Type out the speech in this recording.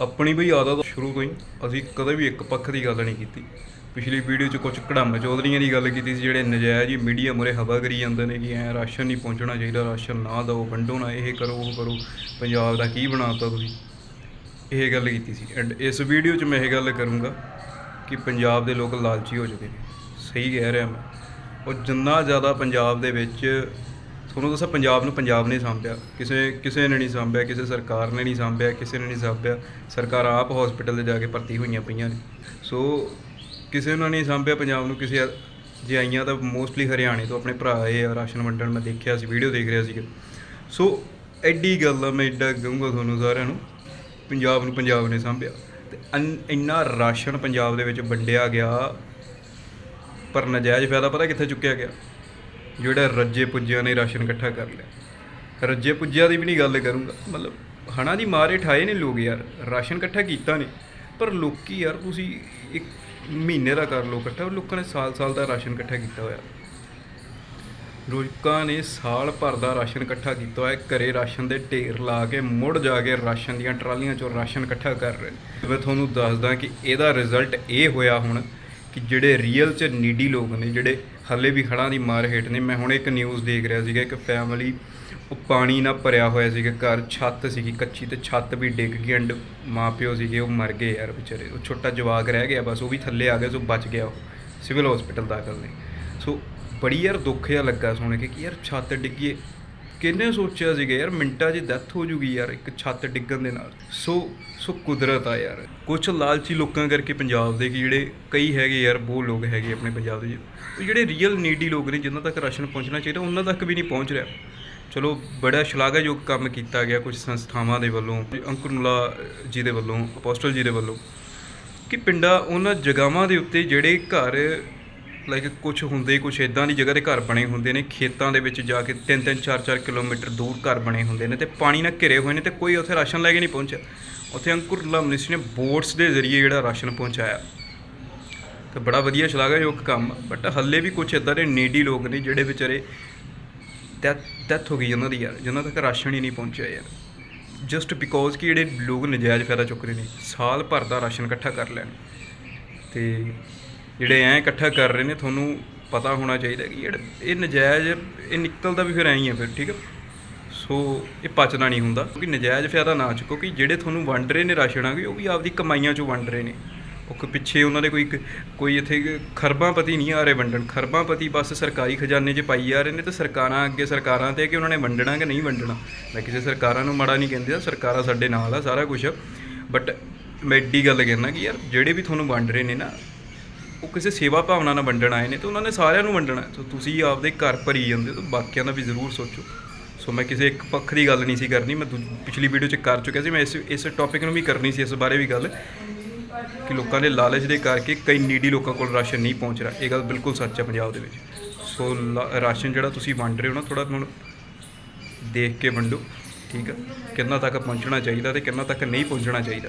ਆਪਣੀ ਬਈ ਆਦਤ ਸ਼ੁਰੂ ਤੋਂ ਹੀ। ਅਸੀਂ ਕਦੇ ਵੀ ਇੱਕ ਪੱਖ ਦੀ ਗੱਲ ਨਹੀਂ ਕੀਤੀ। ਪਿਛਲੀ ਵੀਡੀਓ 'ਚ ਕੁਝ ਕੜਾਮ ਚੌਧਰੀਆਂ ਦੀ ਗੱਲ ਕੀਤੀ ਸੀ, ਜਿਹੜੇ ਨਜਾਇਜ਼ ਹੀ ਮੀਡੀਆ ਮੁਰੇ ਹਵਾ ਕਰੀ ਜਾਂਦੇ ਨੇ ਕਿ ਐ ਰਾਸ਼ਨ ਨਹੀਂ ਪਹੁੰਚਣਾ ਚਾਹੀਦਾ, ਰਾਸ਼ਨ ਨਾ ਦਿਓ, ਵੰਡੋ ਨਾ, ਇਹ ਕਰੋ, ਉਹ ਕਰੋ। ਪੰਜਾਬ ਦਾ ਕੀ ਬਣਾਤਾ ਤੁਸੀਂ? ਇਹ ਗੱਲ ਕੀਤੀ ਸੀ। ਐਂਡ ਇਸ ਵੀਡੀਓ 'ਚ ਮੈਂ ਇਹ ਗੱਲ ਕਰੂੰਗਾ ਕਿ ਪੰਜਾਬ ਦੇ ਲੋਕ ਲਾਲਚੀ ਹੋ ਚੁੱਕੇ ਨੇ। ਸਹੀ ਕਹਿ ਰਿਹਾ ਮੈਂ। ਉਹ ਜਿੰਨਾ ਜ਼ਿਆਦਾ ਪੰਜਾਬ ਦੇ ਵਿੱਚ ਤੁਹਾਨੂੰ ਦੱਸਾਂ, ਪੰਜਾਬ ਨੂੰ ਪੰਜਾਬ ਨੇ ਸਾਂਭਿਆ। ਕਿਸੇ ਕਿਸੇ ਨੇ ਨਹੀਂ ਸਾਂਭਿਆ, ਕਿਸੇ ਸਰਕਾਰ ਨੇ ਨਹੀਂ ਸਾਂਭਿਆ, ਕਿਸੇ ਨੇ ਨਹੀਂ ਸਾਂਭਿਆ। ਸਰਕਾਰ ਆਪ ਹਸਪੀਟਲ 'ਤੇ ਜਾ ਕੇ ਭਰਤੀ ਹੋਈਆਂ ਪਈਆਂ ਨੇ। ਸੋ ਕਿਸੇ ਨੂੰ ਨਹੀਂ ਸਾਂਭਿਆ, ਪੰਜਾਬ ਨੂੰ ਕਿਸੇ ਜੇ ਆਈਆਂ ਤਾਂ ਮੋਸਟਲੀ ਹਰਿਆਣੇ ਤੋਂ। ਆਪਣੇ ਭਰਾ ਆਏ ਆ, ਰਾਸ਼ਨ ਵੰਡਣ ਮੈਂ ਦੇਖਿਆ ਸੀ ਵੀਡੀਓ ਦੇਖ ਰਿਹਾ ਸੀਗਾ। ਸੋ ਐਡੀ ਗੱਲ ਆ, ਮੈਂ ਐਡਾ ਕਹੂੰਗਾ ਤੁਹਾਨੂੰ ਸਾਰਿਆਂ ਨੂੰ, ਪੰਜਾਬ ਨੂੰ ਪੰਜਾਬ ਨੇ ਸਾਂਭਿਆ। ਤੇ ਅਨ- ਇੰਨਾ ਰਾਸ਼ਨ ਪੰਜਾਬ ਦੇ ਵਿੱਚ ਵੰਡਿਆ ਗਿਆ, ਪਰ ਨਜਾਇਜ਼ ਫਾਇਦਾ ਪਤਾ ਕਿੱਥੇ ਚੁੱਕਿਆ ਗਿਆ? ਜਿਹੜਾ ਰੱਜੇ ਪੁੱਜਿਆਂ ਨੇ ਰਾਸ਼ਨ ਇਕੱਠਾ ਕਰ ਲਿਆ। ਰੱਜੇ ਪੁੱਜਿਆਂ ਦੀ ਵੀ ਨਹੀਂ ਗੱਲ ਕਰੂੰਗਾ। ਮਤਲਬ ਹਣਾ ਦੀ ਮਾਰੇ ਠਾਏ ਨੇ ਲੋਕ ਯਾਰ, ਰਾਸ਼ਨ ਇਕੱਠਾ ਕੀਤਾ ਨੇ। ਪਰ ਲੋਕੀ ਯਾਰ, ਤੁਸੀਂ ਇੱਕ ਮਹੀਨੇ ਦਾ ਕਰ ਲਓ ਇਕੱਠਾ, ਲੋਕਾਂ ਨੇ ਸਾਲ-ਸਾਲ ਦਾ ਰਾਸ਼ਨ ਇਕੱਠਾ ਕੀਤਾ ਹੋਇਆ। ਲੋਕਾਂ ਨੇ ਸਾਲ ਭਰ ਦਾ ਰਾਸ਼ਨ ਇਕੱਠਾ ਕੀਤਾ ਹੋਇਆ। ਘਰੇ ਰਾਸ਼ਨ ਦੇ ਢੇਰ ਲਾ ਕੇ ਮੁੜ ਜਾ ਕੇ ਰਾਸ਼ਨ ਦੀਆਂ ਟਰਾਲੀਆਂ ਚੋਂ ਰਾਸ਼ਨ ਇਕੱਠਾ ਕਰ ਰਹੇ ਨੇ। ਮੈਂ ਤੁਹਾਨੂੰ ਦੱਸਦਾ ਕਿ ਇਹਦਾ ਰਿਜ਼ਲਟ ਇਹ ਹੋਇਆ ਹੁਣ ਕਿ ਜਿਹੜੇ ਰੀਅਲ ਚ ਨੀਡੀ ਲੋਕ ਨੇ, ਜਿਹੜੇ ਹੱਲੇ ਵੀ ਹੜ੍ਹਾਂ ਦੀ ਮਾਰ ਹੇਠ ਨੇ। ਮੈਂ ਹੁਣ ਇੱਕ ਨਿਊਜ਼ ਦੇਖ ਰਿਹਾ ਸੀਗਾ, ਇੱਕ ਫੈਮਿਲੀ ਉਹ ਪਾਣੀ ਨਾਲ ਭਰਿਆ ਹੋਇਆ ਸੀਗਾ, ਘਰ ਛੱਤ ਸੀਗੀ, ਕੱਚੀ ਤੇ ਛੱਤ ਵੀ ਡਿੱਗ ਗਈ ਐਂਡ ਮਾਪਿਓ ਸੀਗੇ, ਉਹ ਮਰ ਗਏ ਯਾਰ ਵਿਚਾਰੇ। ਉਹ ਛੋਟਾ ਜਵਾਕ ਰਹਿ ਗਿਆ ਬਸ, ਉਹ ਵੀ ਥੱਲੇ ਆ ਗਿਆ, ਸੋ ਬਚ ਗਿਆ ਉਹ ਸਿਵਲ ਹਸਪੀਟਲ ਦਾਖਲ ਨੇ। ਸੋ ਬੜੀ ਯਾਰ ਦੁੱਖ ਜਿਹਾ ਲੱਗਾ ਸੁਣ ਕੇ ਕਿ ਯਾਰ ਛੱਤ ਡਿੱਗੀ ਕਿੰਨੇ ਸੋਚਿਆ ਸੀਗਾ ਯਾਰ ਮਿੰਟਾਂ 'ਚ ਡੈਥ ਹੋ ਜੂਗੀ ਯਾਰ ਇੱਕ ਛੱਤ ਡਿੱਗਣ ਦੇ ਨਾਲ। ਸੋ ਸੋ ਕੁਦਰਤ ਆ ਯਾਰ। ਕੁਝ ਲਾਲਚੀ ਲੋਕਾਂ ਕਰਕੇ ਪੰਜਾਬ ਦੇ ਕਿ ਜਿਹੜੇ ਕਈ ਹੈਗੇ ਯਾਰ, ਬਹੁਤ ਲੋਕ ਹੈਗੇ ਆਪਣੇ ਪੰਜਾਬ ਦੇ। ਜਿਹੜੇ ਰੀਅਲ ਨੀਡੀ ਲੋਕ ਨੇ, ਜਿਨ੍ਹਾਂ ਤੱਕ ਰਾਸ਼ਨ ਪਹੁੰਚਣਾ ਚਾਹੀਦਾ, ਉਹਨਾਂ ਤੱਕ ਵੀ ਨਹੀਂ ਪਹੁੰਚ ਰਿਹਾ। ਚਲੋ, ਬੜਾ ਸ਼ਲਾਘਾਯੋਗ ਕੰਮ ਕੀਤਾ ਗਿਆ ਕੁਝ ਸੰਸਥਾਵਾਂ ਦੇ ਵੱਲੋਂ ਅੰਕੁਰ ਜੀ ਦੇ ਵੱਲੋਂ, ਅਪੋਸਟਲ ਜੀ ਦੇ ਵੱਲੋਂ, ਕਿ ਪਿੰਡਾਂ ਉਹਨਾਂ ਜਗ੍ਹਾਵਾਂ ਦੇ ਉੱਤੇ ਜਿਹੜੇ ਘਰ ਲਾਈਕ ਕੁਝ ਹੁੰਦੇ ਕੁਝ ਇਦਾਂ ਦੀ ਜਗ੍ਹਾ ਤੇ ਘਰ ਬਣੇ ਹੁੰਦੇ ਨੇ, ਖੇਤਾਂ ਦੇ ਵਿੱਚ ਜਾ ਕੇ 3-3 4-4 ਕਿਲੋਮੀਟਰ ਦੂਰ ਘਰ ਬਣੇ ਹੁੰਦੇ ਨੇ ਤੇ ਪਾਣੀ ਨਾਲ ਘਿਰੇ ਹੋਏ ਨੇ ਤੇ ਕੋਈ ਉੱਥੇ ਰਾਸ਼ਨ ਲੈ ਕੇ ਨਹੀਂ ਪਹੁੰਚਿਆ। ਉੱਥੇ ਅੰਕੁਰ ਮੁਲਾ ਨੇ ਬੋਟਸ ਦੇ ਜ਼ਰੀਏ ਜਿਹੜਾ ਰਾਸ਼ਨ ਪਹੁੰਚਾਇਆ। ਤੇ ਬੜਾ ਵਧੀਆ ਸ਼ਲਾਘਾਯੋਗ ਕੰਮ ਬਟ ਹੱਲੇ ਵੀ ਕੁਝ ਇਦਾਂ ਦੇ ਨੀਡੀ ਲੋਕ ਨੇ ਜਿਹੜੇ ਵਿਚਾਰੇ ਡੈਥ ਡੈਥ ਹੋ ਗਈ ਉਹਨਾਂ ਦੀ ਯਾਰ ਜਿਨ੍ਹਾਂ ਤੱਕ ਰਾਸ਼ਨ ਹੀ ਨਹੀਂ ਪਹੁੰਚਿਆ ਯਾਰ। ਜਸਟ ਬਿਕੋਜ਼ ਕਿ ਜਿਹੜੇ ਲੋਕ ਨਜਾਇਜ਼ ਫਾਇਦਾ ਚੁੱਕ ਰਹੇ ਨੇ, ਸਾਲ ਭਰ ਦਾ ਰਾਸ਼ਨ ਇਕੱਠਾ ਕਰ ਲੈਣ। ਤੇ ਜਿਹੜੇ ਐਂ ਇਕੱਠਾ ਕਰ ਰਹੇ ਨੇ, ਤੁਹਾਨੂੰ ਪਤਾ ਹੋਣਾ ਚਾਹੀਦਾ ਕਿ ਜਿਹੜਾ ਇਹ ਨਜਾਇਜ਼, ਇਹ ਨਿਕਲਦਾ ਵੀ ਫਿਰ ਐਂ ਹੀ ਹੈ ਫਿਰ, ਠੀਕ ਹੈ ਸੋ ਇਹ ਪਚਦਾ ਨਹੀਂ ਹੁੰਦਾ, ਕਿਉਂਕਿ ਨਜਾਇਜ਼ ਫਾਇਦਾ ਨਾ ਚੁੱਕੋ ਕਿ ਜਿਹੜੇ ਤੁਹਾਨੂੰ ਵੰਡ ਰਹੇ ਨੇ ਰਾਸ਼ਨ ਆ ਗਏ ਉਹ ਵੀ ਆਪਦੀ ਕਮਾਈਆਂ ਚੋਂ ਵੰਡ ਰਹੇ ਨੇ। ਉਹ ਪਿੱਛੇ ਉਹਨਾਂ ਦੇ ਕੋਈ ਕੋਈ ਇੱਥੇ ਖਰਬਾਂਪਤੀ ਨਹੀਂ ਆ ਰਹੇ ਵੰਡਣ ਖਰਬਾਂਪਤੀ ਬਸ ਸਰਕਾਰੀ ਖਜ਼ਾਨੇ 'ਚ ਪਾਈ ਜਾ ਰਹੇ ਨੇ ਤੇ ਸਰਕਾਰਾਂ ਅੱਗੇ, ਸਰਕਾਰਾਂ ਤੇ ਕਿ ਉਹਨਾਂ ਨੇ ਵੰਡਣਾ ਕਿ ਨਹੀਂ ਵੰਡਣਾ? ਮੈਂ ਕਿਸੇ ਸਰਕਾਰਾਂ ਨੂੰ ਮਾੜਾ ਨਹੀਂ ਕਹਿੰਦੇ, ਸਰਕਾਰਾਂ ਸਾਡੇ ਨਾਲ ਆ, ਸਾਰਾ ਕੁਝ ਬਟ ਮੈਂ ਐਡੀ ਗੱਲ ਕਹਿਣਾ ਕਿ ਯਾਰ, ਜਿਹੜੇ ਵੀ ਤੁਹਾਨੂੰ ਵੰਡ ਰਹੇ ਨੇ ਨਾ ਉਹ ਕਿਸੇ ਸੇਵਾ ਭਾਵਨਾ ਨਾਲ ਵੰਡਣ ਆਏ ਨੇ ਤੇ ਉਹਨਾਂ ਨੇ ਸਾਰਿਆਂ ਨੂੰ ਵੰਡਣਾ ਹੈ। ਸੋ ਤੁਸੀਂ ਆਪਦੇ ਘਰ ਭਰੀ ਜਾਂਦੇ ਹੋ ਤਾਂ ਬਾਕੀਆਂ ਦਾ ਵੀ ਜ਼ਰੂਰ ਸੋਚੋ। ਸੋ ਮੈਂ ਕਿਸੇ ਇੱਕ ਪੱਖ ਦੀ ਗੱਲ ਨਹੀਂ ਸੀ ਕਰਨੀ, ਮੈਂ ਦੂ- ਪਿਛਲੀ ਵੀਡੀਓ 'ਚ ਕਰ ਚੁੱਕਿਆ ਸੀ, ਮੈਂ ਇਸ ਇਸ ਟੌਪਿਕ ਨੂੰ ਵੀ ਕਰਨੀ ਸੀ ਇਸ ਬਾਰੇ ਵੀ ਗੱਲ ਕਿ ਲੋਕਾਂ ਦੇ ਲਾਲਚ ਦੇ ਕਰਕੇ ਕਈ ਨੀਡੀ ਲੋਕਾਂ ਕੋਲ ਰਾਸ਼ਨ ਨਹੀਂ ਪਹੁੰਚ ਰਿਹਾ। ਇਹ ਗੱਲ ਬਿਲਕੁਲ ਸੱਚ ਹੈ ਪੰਜਾਬ ਦੇ ਵਿੱਚ। ਸੋ ਲਾ- ਰਾਸ਼ਨ ਜਿਹੜਾ ਤੁਸੀਂ ਵੰਡ ਰਹੇ ਹੋ ਨਾ ਥੋੜਾ ਹੁਣ ਦੇਖ ਕੇ ਵੰਡੋ, ਠੀਕ ਆ ਕਿੰਨਾ ਤੱਕ ਪਹੁੰਚਣਾ ਚਾਹੀਦਾ ਤੇ ਕਿੰਨਾ ਤੱਕ ਨਹੀਂ ਪਹੁੰਚਣਾ ਚਾਹੀਦਾ।